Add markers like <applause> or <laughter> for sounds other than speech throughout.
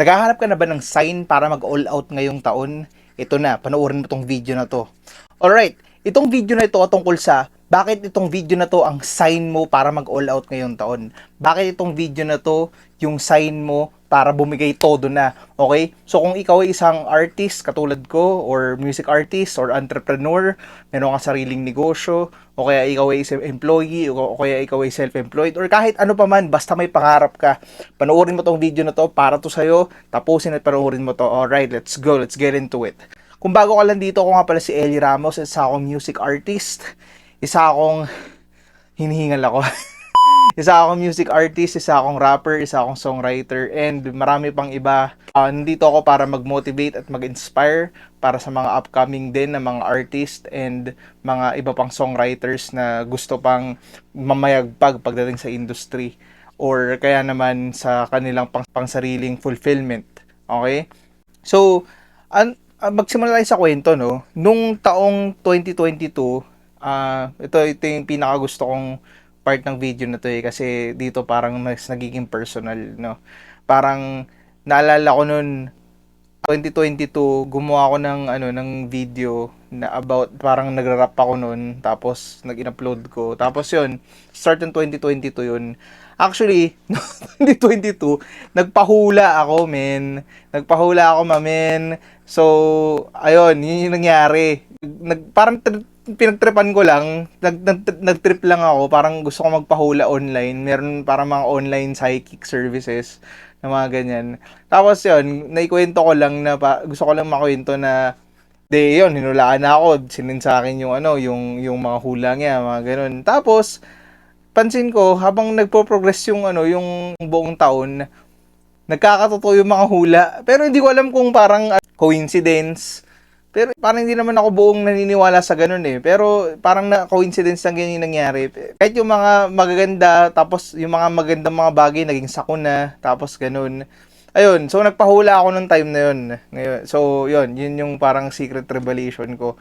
Naghahanap ka na ba ng sign para mag all out ngayong taon? Ito na, panoorin mo tong video na to. Alright, itong video na ito tungkol sa bakit itong video na to ang sign mo para mag all out ngayong taon. Bakit itong video na to yung sign mo para bumigay todo na. Okay? So kung ikaw ay isang artist katulad ko or music artist or entrepreneur, meron kang sariling negosyo o kaya ikaw ay isang employee o kaya ikaw ay self-employed or kahit ano pa man basta may pangarap ka. Panoorin mo tong video na to para to sa'yo. Tapusin at panoorin mo to. Alright, let's go. Let's get into it. Kung bago ka lang dito, ako nga pala si Eli Ramos, isa akong music artist, isa akong hinihingal ako. <laughs> isa akong music artist, isa akong rapper, isa akong songwriter, and marami pang iba. Uh, nandito ako para mag-motivate at mag-inspire para sa mga upcoming din na mga artist and mga iba pang songwriters na gusto pang mamayagpag pagdating sa industry or kaya naman sa kanilang pang, pang sariling fulfillment. Okay? So, an, uh, magsimula tayo sa kwento, no? Nung taong 2022, ah ito, ito yung pinaka gusto kong part ng video na to eh, kasi dito parang mas nagiging personal, no? Parang, naalala ko nun, 2022, gumawa ako ng, ano, ng video na about, parang nagra-rap ako nun, tapos nag-in-upload ko. Tapos yun, start ng 2022 yun. Actually, <laughs> 2022, nagpahula ako, men. Nagpahula ako, mamen. So, ayun, yun yung nangyari. Nag, parang pinagtripan ko lang, nag, nag, nagtrip lang ako, parang gusto ko magpahula online. Meron parang mga online psychic services na mga ganyan. Tapos yun, naikwento ko lang na, pa, gusto ko lang makwento na, de yun, hinulaan ako, sinin sa akin yung ano, yung, yung mga hula niya, mga ganun. Tapos, pansin ko, habang nagpo-progress yung ano, yung buong taon, nagkakatotoo yung mga hula. Pero hindi ko alam kung parang coincidence. Pero parang hindi naman ako buong naniniwala sa ganun eh. Pero parang na coincidence lang ganyan yung nangyari. Kahit yung mga magaganda, tapos yung mga magandang mga bagay naging sakuna, tapos ganun. Ayun, so nagpahula ako nung time na yun. Ngayon, so yun, yun yung parang secret revelation ko.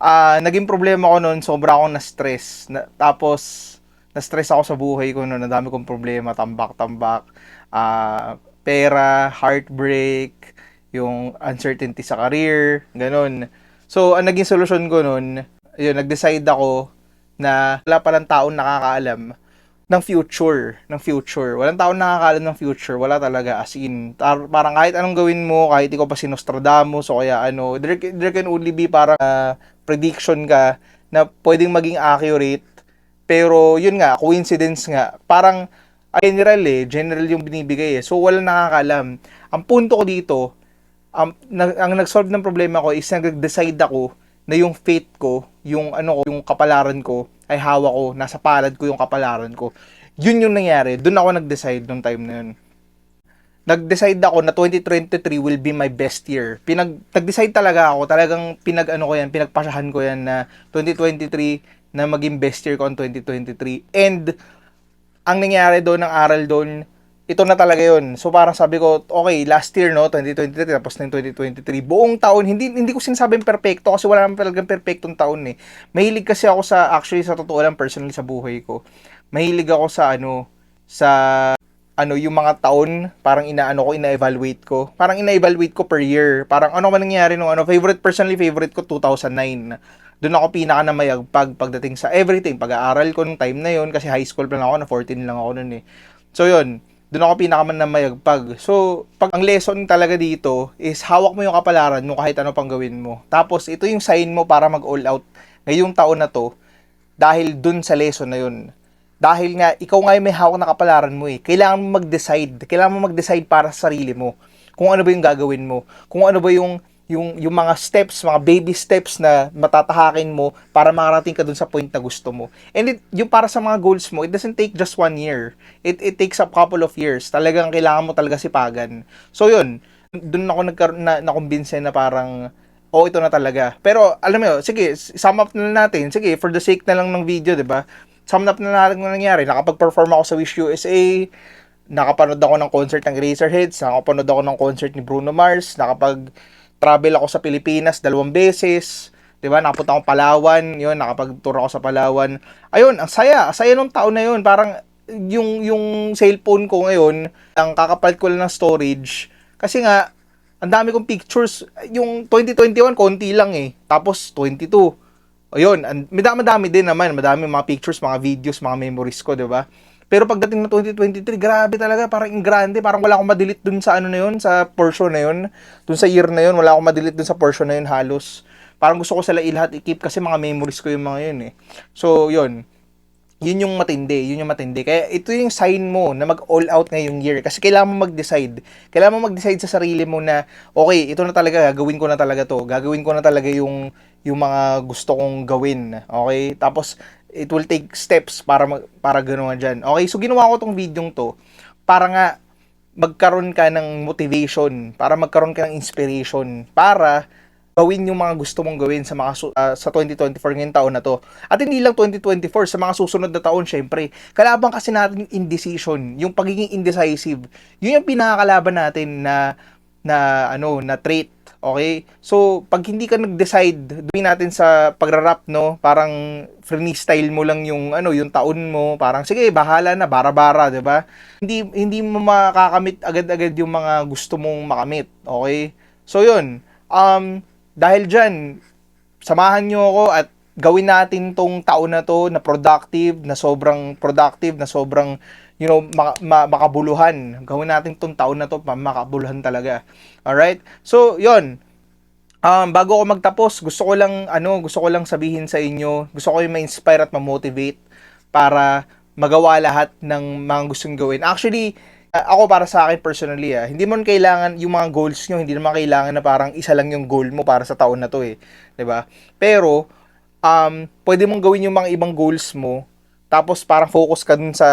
Uh, naging problema ko noon, sobra akong na-stress. Na, tapos na-stress ako sa buhay ko noon, ang dami kong problema, tambak-tambak, uh, pera, heartbreak, yung uncertainty sa career, ganun. So, ang naging solusyon ko noon, yun, nag-decide ako na wala pa ng taon nakakaalam ng future, ng future. Walang taon nakakaalam ng future, wala talaga as in. Tar- parang kahit anong gawin mo, kahit ikaw pa si Nostradamus o kaya ano, there, there can only be parang uh, prediction ka na pwedeng maging accurate. Pero yun nga, coincidence nga. Parang general eh, general yung binibigay eh. So wala nakakaalam. Ang punto ko dito, um, na, ang nag-solve ng problema ko is nag-decide ako na yung fate ko, yung ano ko, yung kapalaran ko ay hawak ko, nasa palad ko yung kapalaran ko. Yun yung nangyari. Doon ako nag-decide nung time na yun. Nag-decide ako na 2023 will be my best year. Pinag nag-decide talaga ako, talagang pinag ano ko yan, pinagpasyahan ko yan na 2023 na maging best year ko ang 2023. And ang nangyari doon, ang aral doon, ito na talaga yun. So parang sabi ko, okay, last year no, 2023 tapos na 2023, buong taon hindi hindi ko sinasabing perpekto kasi wala naman talagang perpektong taon eh. Mahilig kasi ako sa actually sa totoo lang personally sa buhay ko. Mahilig ako sa ano sa ano yung mga taon parang inaano ko ina-evaluate ko. Parang ina-evaluate ko per year. Parang ano man nangyari nung ano favorite personally favorite ko 2009 doon ako pinaka na mayagpag pagdating sa everything. Pag-aaral ko nung time na yon kasi high school pa lang ako, na 14 lang ako noon eh. So yun, doon ako pinakaman na mayagpag. So, pag ang lesson talaga dito is hawak mo yung kapalaran mo kahit ano pang gawin mo. Tapos, ito yung sign mo para mag-all out ngayong taon na to dahil dun sa lesson na yun. Dahil nga, ikaw nga yung may hawak na kapalaran mo eh. Kailangan mo mag-decide. Kailangan mo mag-decide para sa sarili mo. Kung ano ba yung gagawin mo. Kung ano ba yung yung yung mga steps, mga baby steps na matatahakin mo para makarating ka dun sa point na gusto mo. And it, yung para sa mga goals mo, it doesn't take just one year. It it takes a couple of years. Talagang kailangan mo talaga sipagan. So yun, dun ako nagkaroon na nakumbinse na parang oh, ito na talaga. Pero alam mo, sige, sum up na natin. Sige, for the sake na lang ng video, 'di ba? Sum up na natin ng nangyari. Nakapag-perform ako sa Wish USA, nakapanood ako ng concert ng Razorheads, nakapanood ako ng concert ni Bruno Mars, nakapag travel ako sa Pilipinas dalawang beses. 'Di ba? Nakapunta ako Palawan, 'yun, nakapag-tour ako sa Palawan. Ayun, ang saya, ang saya nung taon na 'yun. Parang yung yung cellphone ko ngayon, ang kakapalit ko lang ng storage, Kasi nga, ang dami kong pictures. Yung 2021, konti lang eh. Tapos 22. Ayun, madami-dami din naman. Madami mga pictures, mga videos, mga memories ko, di ba? Pero pagdating ng 2023, grabe talaga. Parang in grande. Parang wala akong madelete dun sa ano na yun, sa portion na yun. Dun sa year na yun, wala akong madelete dun sa portion na yun halos. Parang gusto ko sila ilahat i-keep kasi mga memories ko yung mga yun eh. So, yun yun yung matindi, yun yung matindi. Kaya ito yung sign mo na mag-all out ngayong year. Kasi kailangan mo mag-decide. Kailangan mo mag-decide sa sarili mo na, okay, ito na talaga, gagawin ko na talaga to. Gagawin ko na talaga yung, yung mga gusto kong gawin. Okay? Tapos, it will take steps para, mag, para gano'n dyan. Okay? So, ginawa ko tong video to para nga magkaroon ka ng motivation, para magkaroon ka ng inspiration, para gawin yung mga gusto mong gawin sa mga ah, sa 2024 ngayong taon na to. At hindi lang 2024, sa mga susunod na taon, syempre. Kalaban kasi natin yung indecision, yung pagiging indecisive. Yun yung pinakakalaban natin na na ano, na trait. Okay? So, pag hindi ka nag-decide, gawin natin sa pagra-rap, no? Parang freestyle mo lang yung ano, yung taon mo, parang sige, bahala na, bara-bara, 'di ba? Hindi hindi mo makakamit agad-agad yung mga gusto mong makamit, okay? So, yun. Um, dahil dyan, samahan nyo ako at gawin natin tong taon na to na productive, na sobrang productive, na sobrang, you know, maka, ma- makabuluhan. Gawin natin tong taon na to makabuluhan talaga. Alright? So, yon Um, bago ako magtapos, gusto ko lang, ano, gusto ko lang sabihin sa inyo, gusto ko yung ma-inspire at ma-motivate para magawa lahat ng mga gustong gawin. Actually, ako para sa akin personally ah, hindi mo kailangan yung mga goals nyo, hindi naman kailangan na parang isa lang yung goal mo para sa taon na to eh. 'Di ba? Pero um pwede mong gawin yung mga ibang goals mo tapos parang focus ka dun sa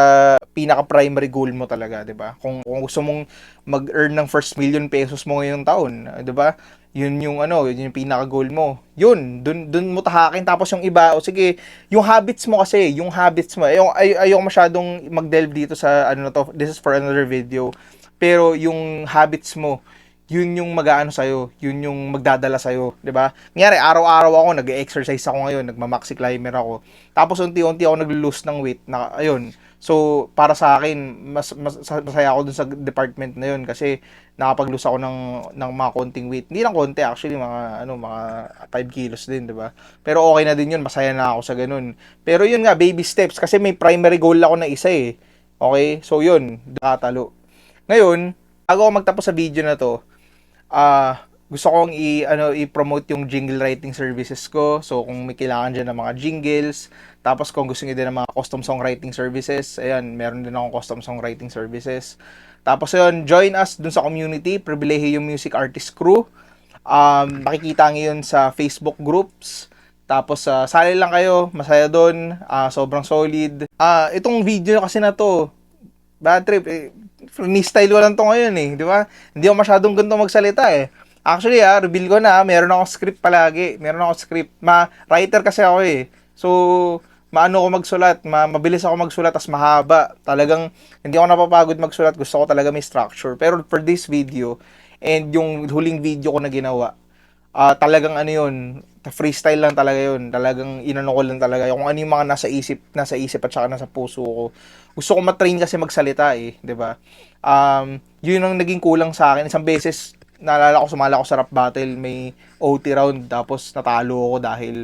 pinaka primary goal mo talaga, 'di ba? Kung, kung gusto mong mag-earn ng first million pesos mo ngayong taon, 'di ba? Yun yung ano, yun yung pinaka goal mo. Yun, dun dun mo tahakin tapos yung iba, o sige, yung habits mo kasi, yung habits mo. Ayoko ay, ayoko masyadong mag-delve dito sa ano na to. This is for another video. Pero yung habits mo, yun yung mag-aano sa'yo, yun yung magdadala sa'yo, di ba? Ngayon, araw-araw ako, nag-exercise ako ngayon, nagmamaxi climber ako. Tapos unti-unti ako nag-lose ng weight, na, ayun, So, para sa akin, mas, mas masaya ako dun sa department na yun kasi nakapag-lose ako ng, ng mga konting weight. Hindi lang konti, actually, mga, ano, mga 5 kilos din, di ba? Pero okay na din yun, masaya na ako sa ganun. Pero yun nga, baby steps, kasi may primary goal ako na isa eh. Okay? So, yun, nakatalo. Ngayon, bago ako magtapos sa video na to, uh, gusto kong i ano i-promote yung jingle writing services ko. So kung may kailangan diyan ng mga jingles, tapos kung gusto niyo din ng mga custom songwriting services, ayan, meron din akong custom songwriting services. Tapos ayun, join us dun sa community, Privilegio Music Artist Crew. Um, makikita ngayon sa Facebook groups. Tapos uh, sali lang kayo, masaya doon, uh, sobrang solid. Ah, uh, itong video kasi na to, bad trip, eh, freestyle ko lang to ngayon eh, di ba? Hindi ako masyadong ganito magsalita eh Actually, ah, reveal ko na, meron akong script palagi. Meron akong script. Ma, writer kasi ako eh. So, maano ko magsulat, ma, mabilis ako magsulat, tas mahaba. Talagang, hindi ako napapagod magsulat. Gusto ko talaga may structure. Pero for this video, and yung huling video ko na ginawa, uh, talagang ano yun, freestyle lang talaga yun. Talagang inano ko lang talaga. Kung ano yung mga nasa isip, nasa isip at saka nasa puso ko. Gusto ko matrain kasi magsalita eh, 'di ba? Um, yun ang naging kulang sa akin. Isang beses naalala ko sumala ako sa rap battle, may OT round tapos natalo ako dahil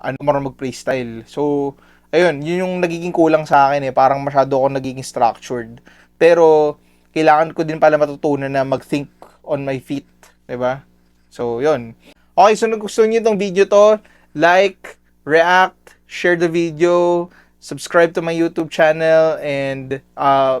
ano marunong mag-freestyle. So, ayun, yun yung nagiging kulang sa akin eh. Parang masyado ako nagiging structured. Pero, kailangan ko din pala matutunan na mag-think on my feet. ba diba? So, yun. Okay, so kung gusto niyo itong video to, like, react, share the video, subscribe to my YouTube channel, and uh,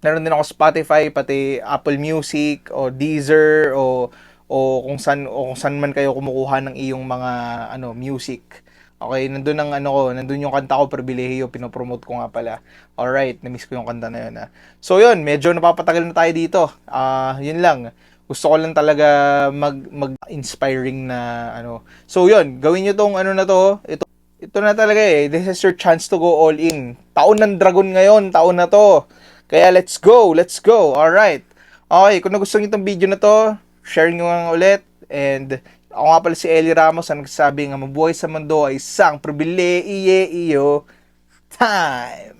Meron din ako Spotify, pati Apple Music o Deezer o o kung san o kung san man kayo kumukuha ng iyong mga ano music. Okay, nandun ang ano ko, nandun yung kanta ko Pribilehiyo, pinopromote ko nga pala. Alright, na-miss ko yung kanta na yun. Ha. So yun, medyo napapatagal na tayo dito. Ah, uh, yun lang. Gusto ko lang talaga mag mag-inspiring na ano. So yun, gawin niyo tong ano na to. Ito ito na talaga eh. This is your chance to go all in. Taon ng dragon ngayon, taon na to. Kaya let's go, let's go. Alright. Okay, kung nagustuhan niyo itong video na to, share nyo nga ulit. And ako nga pala si Eli Ramos ang nagsasabi nga mabuhay sa mundo ay isang pribilehiyo time.